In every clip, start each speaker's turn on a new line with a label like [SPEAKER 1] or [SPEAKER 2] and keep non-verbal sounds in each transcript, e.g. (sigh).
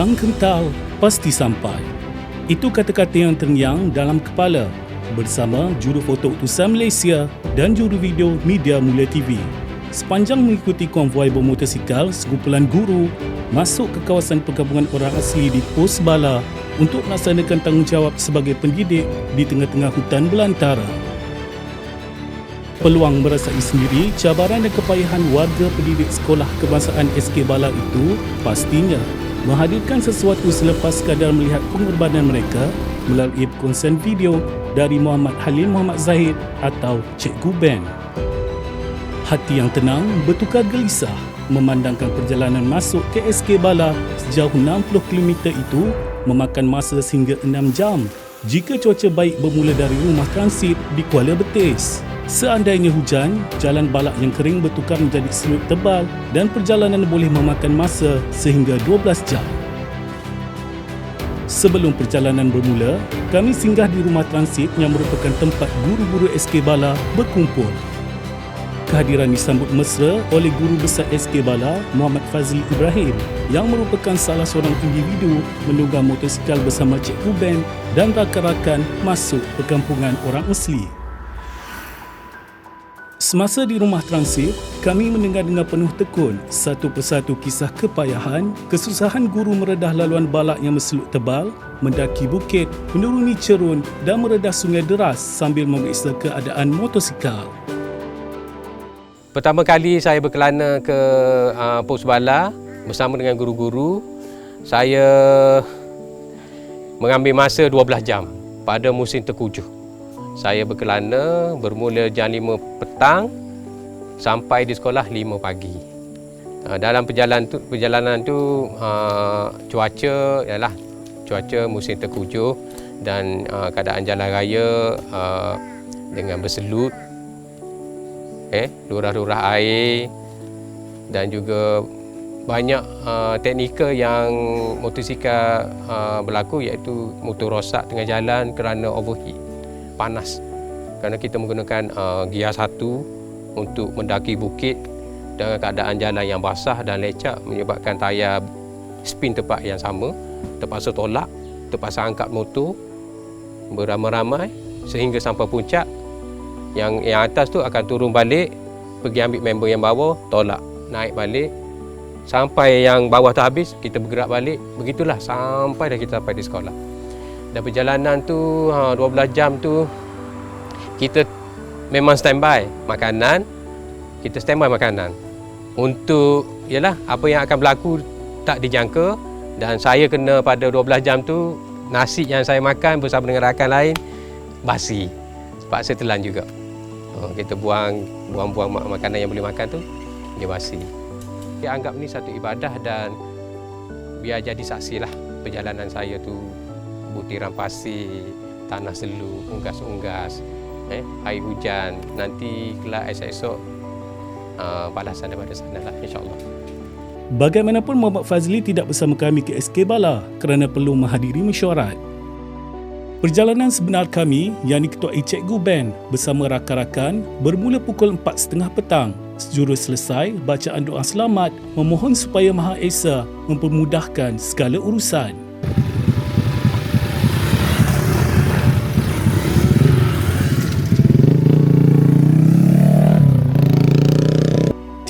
[SPEAKER 1] Yang kental pasti sampai. Itu kata-kata yang terngiang dalam kepala bersama juru foto utusan Malaysia dan juru video media Mula TV. Sepanjang mengikuti konvoi bermotosikal sekumpulan guru masuk ke kawasan perkampungan orang asli di Pos Bala untuk melaksanakan tanggungjawab sebagai pendidik di tengah-tengah hutan belantara. Peluang merasai sendiri cabaran dan kepayahan warga pendidik sekolah kebangsaan SK Bala itu pastinya menghadirkan sesuatu selepas sekadar melihat pengorbanan mereka melalui konsen video dari Muhammad Halil Muhammad Zahid atau Cikgu Ben. Hati yang tenang bertukar gelisah memandangkan perjalanan masuk ke SK Bala sejauh 60 km itu memakan masa sehingga 6 jam jika cuaca baik bermula dari rumah transit di Kuala Betis. Seandainya hujan, jalan balak yang kering bertukar menjadi selut tebal dan perjalanan boleh memakan masa sehingga 12 jam. Sebelum perjalanan bermula, kami singgah di rumah transit yang merupakan tempat guru-guru SK Bala berkumpul. Kehadiran disambut mesra oleh guru besar SK Bala, Muhammad Fazli Ibrahim yang merupakan salah seorang individu menunggang motosikal bersama Cikgu Ben dan rakan-rakan masuk perkampungan orang asli. Semasa di rumah transit, kami mendengar dengan penuh tekun satu persatu kisah kepayahan, kesusahan guru meredah laluan balak yang berseluk tebal, mendaki bukit, menuruni cerun dan meredah sungai deras sambil memeriksa keadaan motosikal.
[SPEAKER 2] Pertama kali saya berkelana ke uh, Pos Bala bersama dengan guru-guru, saya mengambil masa 12 jam pada musim terkujuh. Saya berkelana bermula jam 5 petang sampai di sekolah 5 pagi. Uh, dalam perjalanan tu perjalanan tu uh, cuaca ialah cuaca musim terkujuh dan uh, keadaan jalan raya dengan berselut eh lurah-lurah air dan juga banyak teknikal yang motosikal berlaku iaitu motor rosak tengah jalan kerana overheat panas. Kerana kita menggunakan uh, gear satu untuk mendaki bukit dengan keadaan jalan yang basah dan lecak menyebabkan tayar spin tempat yang sama. Terpaksa tolak terpaksa angkat motor beramai-ramai sehingga sampai puncak. Yang yang atas tu akan turun balik pergi ambil member yang bawah tolak. Naik balik. Sampai yang bawah tu habis kita bergerak balik. Begitulah sampai dah kita sampai di sekolah dan perjalanan tu ha, 12 jam tu kita memang standby makanan. Kita standby makanan untuk yalah apa yang akan berlaku tak dijangka. Dan saya kena pada 12 jam tu nasi yang saya makan bersama dengan rakan lain basi. Sebab saya telan juga. Ha, kita buang buang-buang makanan yang boleh makan tu dia basi. Dia anggap ni satu ibadah dan biar jadi saksi lah perjalanan saya tu butiran pasir, tanah selu, unggas-unggas, eh, air hujan. Nanti kelak esok-esok uh, balasan daripada sana lah insyaAllah.
[SPEAKER 1] Bagaimanapun Muhammad Fazli tidak bersama kami ke SK Bala kerana perlu menghadiri mesyuarat. Perjalanan sebenar kami yang diketuai Cikgu Ben bersama rakan-rakan bermula pukul 4.30 petang. Sejurus selesai bacaan doa selamat memohon supaya Maha Esa mempermudahkan segala urusan.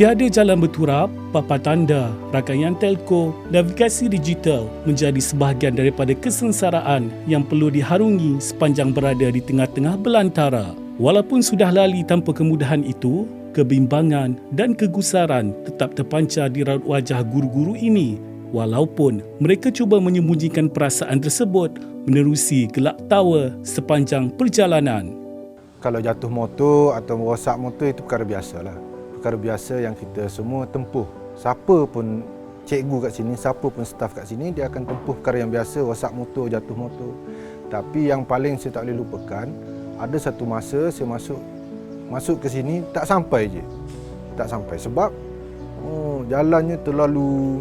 [SPEAKER 1] Tiada jalan berturap, papan tanda, rangkaian telco, navigasi digital menjadi sebahagian daripada kesengsaraan yang perlu diharungi sepanjang berada di tengah-tengah belantara. Walaupun sudah lali tanpa kemudahan itu, kebimbangan dan kegusaran tetap terpancar di raut wajah guru-guru ini walaupun mereka cuba menyembunyikan perasaan tersebut menerusi gelak tawa sepanjang perjalanan.
[SPEAKER 3] Kalau jatuh motor atau rosak motor itu perkara biasalah perkara biasa yang kita semua tempuh. Siapa pun cikgu kat sini, siapa pun staf kat sini, dia akan tempuh perkara yang biasa, rosak motor, jatuh motor. Tapi yang paling saya tak boleh lupakan, ada satu masa saya masuk masuk ke sini, tak sampai je. Tak sampai. Sebab oh, jalannya terlalu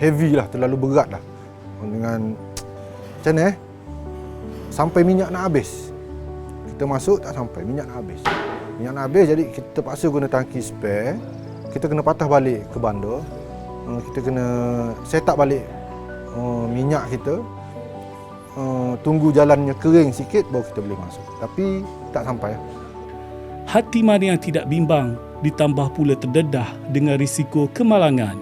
[SPEAKER 3] heavy lah, terlalu berat lah. Dengan macam mana eh? Sampai minyak nak habis. Kita masuk tak sampai, minyak nak habis minyak nak habis jadi kita terpaksa guna tangki spare. Kita kena patah balik ke bandar. Uh, kita kena set up balik uh, minyak kita. Uh, tunggu jalannya kering sikit baru kita boleh masuk. Tapi tak sampai.
[SPEAKER 1] Hati Mariam tidak bimbang ditambah pula terdedah dengan risiko kemalangan.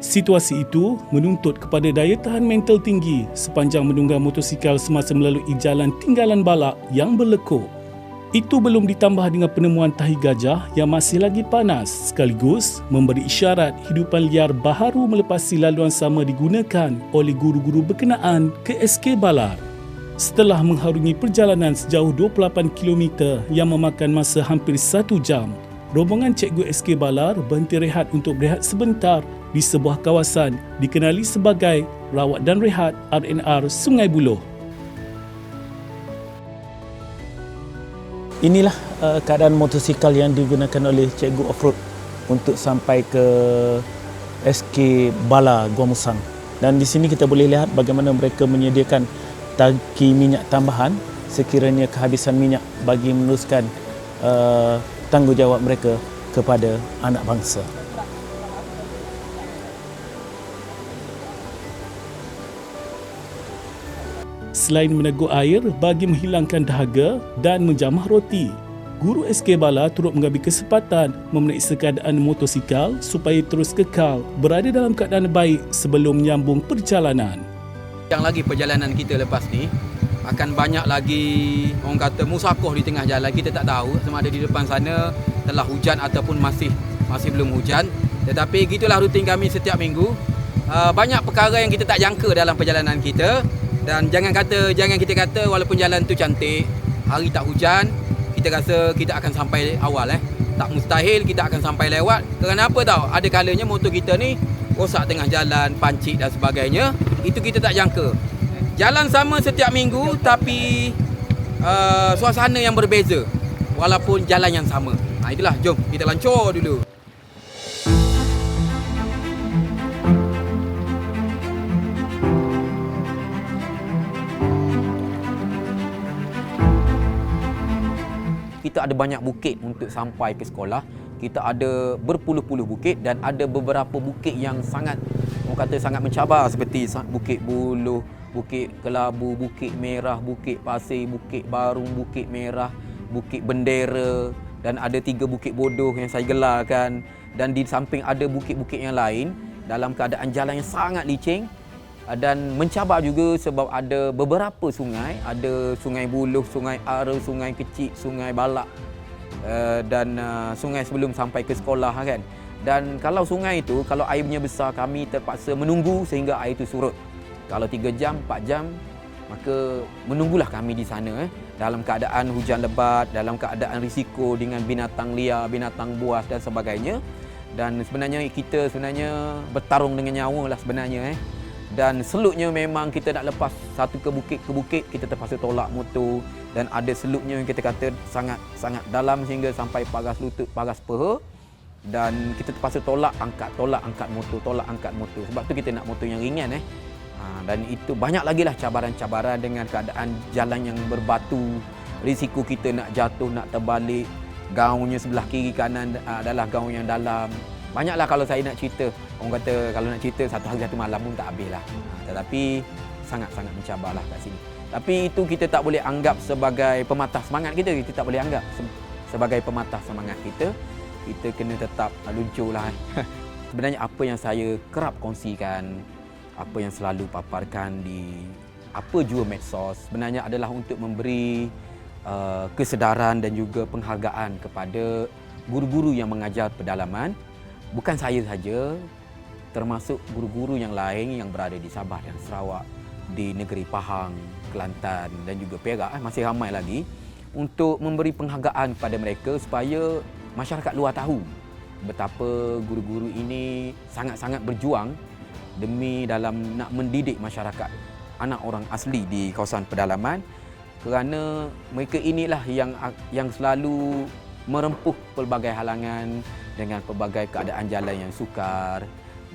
[SPEAKER 1] Situasi itu menuntut kepada daya tahan mental tinggi sepanjang menunggang motosikal semasa melalui jalan tinggalan balak yang berlekuk. Itu belum ditambah dengan penemuan tahi gajah yang masih lagi panas sekaligus memberi isyarat hidupan liar baharu melepasi laluan sama digunakan oleh guru-guru berkenaan ke SK Balar. Setelah mengharungi perjalanan sejauh 28 km yang memakan masa hampir satu jam, rombongan Cikgu SK Balar berhenti rehat untuk berehat sebentar di sebuah kawasan dikenali sebagai Rawat dan Rehat RNR Sungai Buloh.
[SPEAKER 4] Inilah uh, keadaan motosikal yang digunakan oleh Cikgu Offroad untuk sampai ke SK Bala Gua Musang. Dan di sini kita boleh lihat bagaimana mereka menyediakan tangki minyak tambahan sekiranya kehabisan minyak bagi meneruskan uh, tanggungjawab mereka kepada anak bangsa.
[SPEAKER 1] Selain menegur air bagi menghilangkan dahaga dan menjamah roti, Guru SK Bala turut mengambil kesempatan memeriksa keadaan motosikal supaya terus kekal berada dalam keadaan baik sebelum menyambung perjalanan.
[SPEAKER 5] Yang lagi perjalanan kita lepas ni akan banyak lagi orang kata musakoh di tengah jalan. Kita tak tahu sama ada di depan sana telah hujan ataupun masih masih belum hujan. Tetapi gitulah rutin kami setiap minggu. Uh, banyak perkara yang kita tak jangka dalam perjalanan kita dan jangan kata jangan kita kata walaupun jalan tu cantik hari tak hujan kita rasa kita akan sampai awal eh. Tak mustahil kita akan sampai lewat. Kerana apa tahu ada kalanya motor kita ni rosak tengah jalan pancit dan sebagainya. Itu kita tak jangka. Jalan sama setiap minggu tapi uh, suasana yang berbeza. Walaupun jalan yang sama. Ha, itulah. Jom kita lancur dulu kita ada banyak bukit untuk sampai ke sekolah. Kita ada berpuluh-puluh bukit dan ada beberapa bukit yang sangat orang kata sangat mencabar seperti Bukit Buluh, Bukit Kelabu, Bukit Merah, Bukit Pasir, Bukit Barung, Bukit Merah, Bukit Bendera dan ada tiga bukit bodoh yang saya gelarkan dan di samping ada bukit-bukit yang lain dalam keadaan jalan yang sangat licin dan mencabar juga sebab ada beberapa sungai, ada Sungai Buluh, Sungai Ara, Sungai Kecil, Sungai Balak uh, dan uh, sungai sebelum sampai ke sekolah kan. Dan kalau sungai itu, kalau airnya besar, kami terpaksa menunggu sehingga air itu surut. Kalau 3 jam, 4 jam, maka menunggulah kami di sana eh, dalam keadaan hujan lebat, dalam keadaan risiko dengan binatang liar, binatang buas dan sebagainya. Dan sebenarnya kita sebenarnya bertarung dengan nyawa lah sebenarnya eh dan selutnya memang kita nak lepas satu ke bukit ke bukit kita terpaksa tolak motor. Dan ada selutnya yang kita kata sangat sangat dalam sehingga sampai paras lutut paras peha. Dan kita terpaksa tolak angkat tolak angkat motor tolak angkat motor. Sebab tu kita nak motor yang ringan eh. Ha, dan itu banyak lagi lah cabaran-cabaran dengan keadaan jalan yang berbatu. Risiko kita nak jatuh nak terbalik. Gaunnya sebelah kiri kanan adalah gaun yang dalam Banyaklah kalau saya nak cerita. Orang kata kalau nak cerita satu hari satu malam pun tak habis lah. Tetapi sangat-sangat mencabarlah kat sini. Tapi itu kita tak boleh anggap sebagai pematah semangat kita. Kita tak boleh anggap sebagai pematah semangat kita. Kita kena tetap luncur lah. (laughs) Sebenarnya apa yang saya kerap kongsikan, apa yang selalu paparkan di apa jua medsos sebenarnya adalah untuk memberi uh, kesedaran dan juga penghargaan kepada guru-guru yang mengajar pedalaman bukan saya saja termasuk guru-guru yang lain yang berada di Sabah dan Sarawak di negeri Pahang, Kelantan dan juga Perak eh, masih ramai lagi untuk memberi penghargaan kepada mereka supaya masyarakat luar tahu betapa guru-guru ini sangat-sangat berjuang demi dalam nak mendidik masyarakat anak orang asli di kawasan pedalaman. Kerana mereka inilah yang yang selalu merempuh pelbagai halangan dengan pelbagai keadaan jalan yang sukar,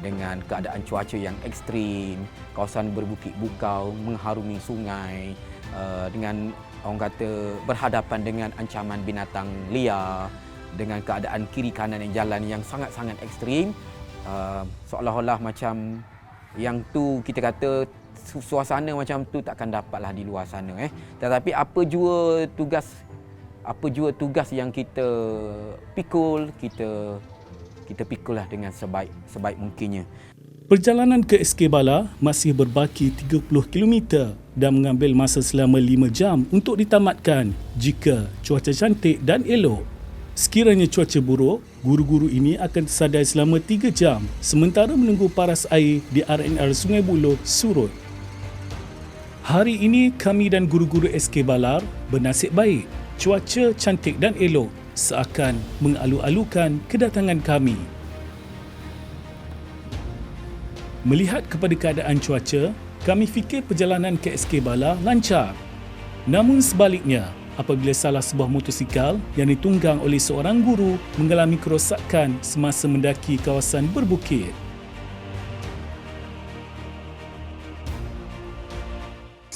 [SPEAKER 5] dengan keadaan cuaca yang ekstrim, kawasan berbukit bukau, mengharungi sungai, uh, dengan orang kata berhadapan dengan ancaman binatang liar, dengan keadaan kiri kanan yang jalan yang sangat-sangat ekstrim, uh, seolah-olah macam yang tu kita kata su- suasana macam tu takkan dapatlah di luar sana eh. Tetapi apa jua tugas apa jua tugas yang kita pikul, kita kita pikullah dengan sebaik sebaik mungkinnya.
[SPEAKER 1] Perjalanan ke SK Bala masih berbaki 30 km dan mengambil masa selama 5 jam untuk ditamatkan jika cuaca cantik dan elok. Sekiranya cuaca buruk, guru-guru ini akan tersadai selama 3 jam sementara menunggu paras air di RNR Sungai Buloh surut. Hari ini kami dan guru-guru SK Balar bernasib baik. Cuaca cantik dan elok seakan mengalu-alukan kedatangan kami. Melihat kepada keadaan cuaca, kami fikir perjalanan ke SK Bala lancar. Namun sebaliknya, apabila salah sebuah motosikal yang ditunggang oleh seorang guru mengalami kerosakan semasa mendaki kawasan berbukit.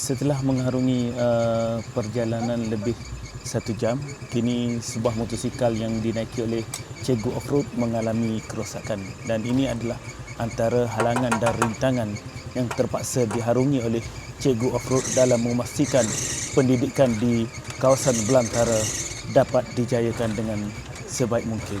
[SPEAKER 4] Setelah mengharungi uh, perjalanan lebih satu jam, kini sebuah motosikal yang dinaiki oleh Cikgu Offroad mengalami kerosakan dan ini adalah antara halangan dan rintangan yang terpaksa diharungi oleh Cikgu Offroad dalam memastikan pendidikan di kawasan belantara dapat dijayakan dengan sebaik mungkin.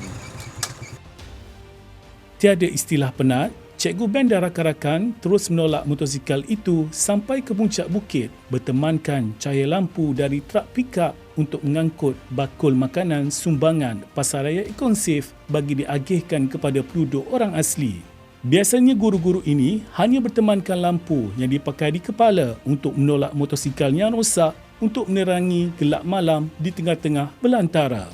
[SPEAKER 1] Tiada istilah penat, Cikgu Ben dan rakan-rakan terus menolak motosikal itu sampai ke puncak bukit bertemankan cahaya lampu dari trak pikap untuk mengangkut bakul makanan sumbangan Pasaraya Ikonsif bagi diagihkan kepada penduduk orang asli. Biasanya guru-guru ini hanya bertemankan lampu yang dipakai di kepala untuk menolak motosikal yang rosak untuk menerangi gelap malam di tengah-tengah belantara.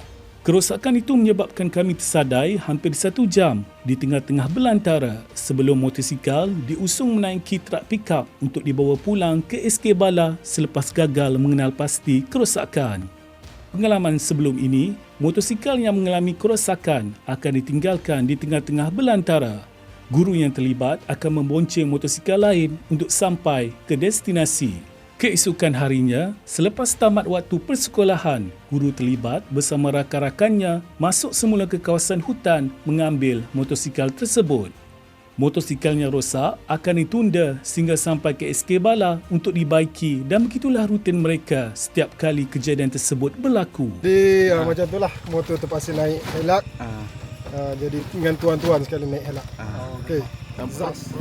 [SPEAKER 1] Kerosakan itu menyebabkan kami tersadai hampir satu jam di tengah-tengah belantara sebelum motosikal diusung menaiki trak pikap untuk dibawa pulang ke SK Bala selepas gagal mengenal pasti kerosakan. Pengalaman sebelum ini, motosikal yang mengalami kerosakan akan ditinggalkan di tengah-tengah belantara. Guru yang terlibat akan membonceng motosikal lain untuk sampai ke destinasi. Keesokan harinya, selepas tamat waktu persekolahan, guru terlibat bersama rakan-rakannya masuk semula ke kawasan hutan mengambil motosikal tersebut. Motosikalnya rosak akan ditunda sehingga sampai ke SK Bala untuk dibaiki dan begitulah rutin mereka setiap kali kejadian tersebut berlaku.
[SPEAKER 6] Jadi uh, macam tu lah motor terpaksa naik helak. Uh, jadi dengan tuan-tuan sekali naik helak. Uh, Okey. Zas.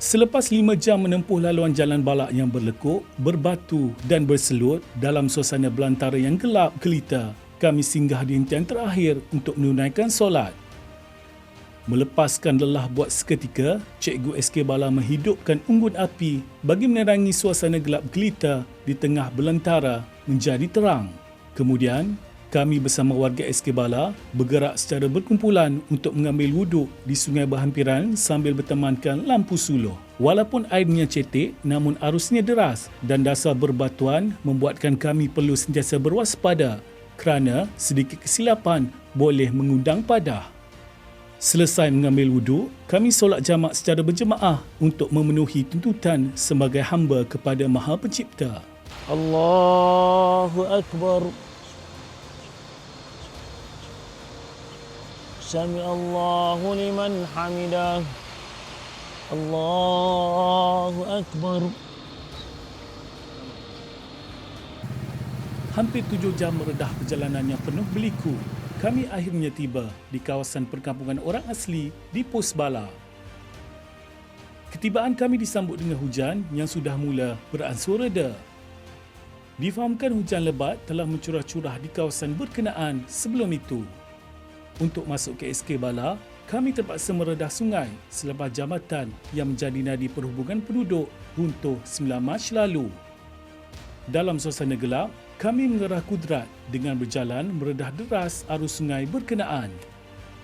[SPEAKER 1] Selepas lima jam menempuh laluan jalan balak yang berlekuk, berbatu dan berselut dalam suasana belantara yang gelap gelita, kami singgah di hentian terakhir untuk menunaikan solat. Melepaskan lelah buat seketika, Cikgu SK Bala menghidupkan unggun api bagi menerangi suasana gelap gelita di tengah belantara menjadi terang. Kemudian, kami bersama warga SK Bala bergerak secara berkumpulan untuk mengambil wuduk di sungai berhampiran sambil bertemankan lampu suluh. Walaupun airnya cetek namun arusnya deras dan dasar berbatuan membuatkan kami perlu sentiasa berwaspada kerana sedikit kesilapan boleh mengundang padah. Selesai mengambil wuduk, kami solat jamak secara berjemaah untuk memenuhi tuntutan sebagai hamba kepada Maha Pencipta.
[SPEAKER 4] Allahu Akbar. Sami Allahu liman hamidah. Allahu Akbar.
[SPEAKER 1] Hampir tujuh jam meredah perjalanan yang penuh beliku, kami akhirnya tiba di kawasan perkampungan orang asli di Pos Bala. Ketibaan kami disambut dengan hujan yang sudah mula beransur reda. Difahamkan hujan lebat telah mencurah-curah di kawasan berkenaan sebelum itu. Untuk masuk ke SK Bala, kami terpaksa meredah sungai selepas jambatan yang menjadi nadi perhubungan penduduk runtuh 9 Mac lalu. Dalam suasana gelap, kami mengerah kudrat dengan berjalan meredah deras arus sungai berkenaan.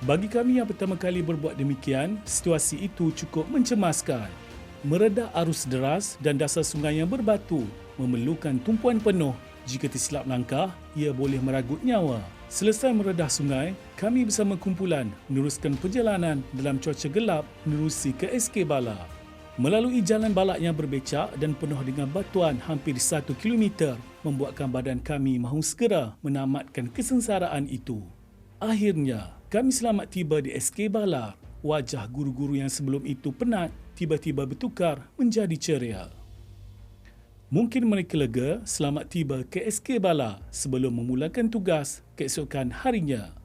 [SPEAKER 1] Bagi kami yang pertama kali berbuat demikian, situasi itu cukup mencemaskan. Meredah arus deras dan dasar sungai yang berbatu memerlukan tumpuan penuh. Jika tersilap langkah, ia boleh meragut nyawa. Selesai meredah sungai, kami bersama kumpulan meneruskan perjalanan dalam cuaca gelap menerusi ke SK Bala. Melalui jalan balak yang berbecak dan penuh dengan batuan hampir satu kilometer membuatkan badan kami mahu segera menamatkan kesengsaraan itu. Akhirnya, kami selamat tiba di SK Bala. wajah guru-guru yang sebelum itu penat tiba-tiba bertukar menjadi ceria. Mungkin mereka lega selamat tiba ke SK Bala sebelum memulakan tugas keesokan harinya.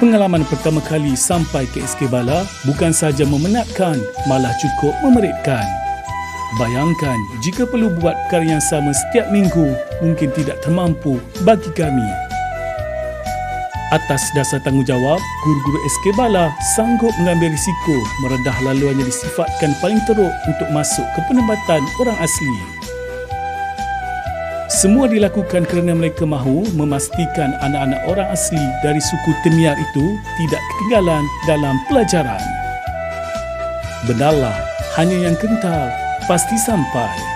[SPEAKER 1] Pengalaman pertama kali sampai ke SK Bala bukan saja memenatkan, malah cukup memeritkan. Bayangkan jika perlu buat perkara yang sama setiap minggu, mungkin tidak termampu bagi kami. Atas dasar tanggungjawab, guru-guru SK Bala sanggup mengambil risiko meredah laluan yang disifatkan paling teruk untuk masuk ke penempatan orang asli. Semua dilakukan kerana mereka mahu memastikan anak-anak orang asli dari suku Temiar itu tidak ketinggalan dalam pelajaran. Benarlah, hanya yang kental pasti sampai.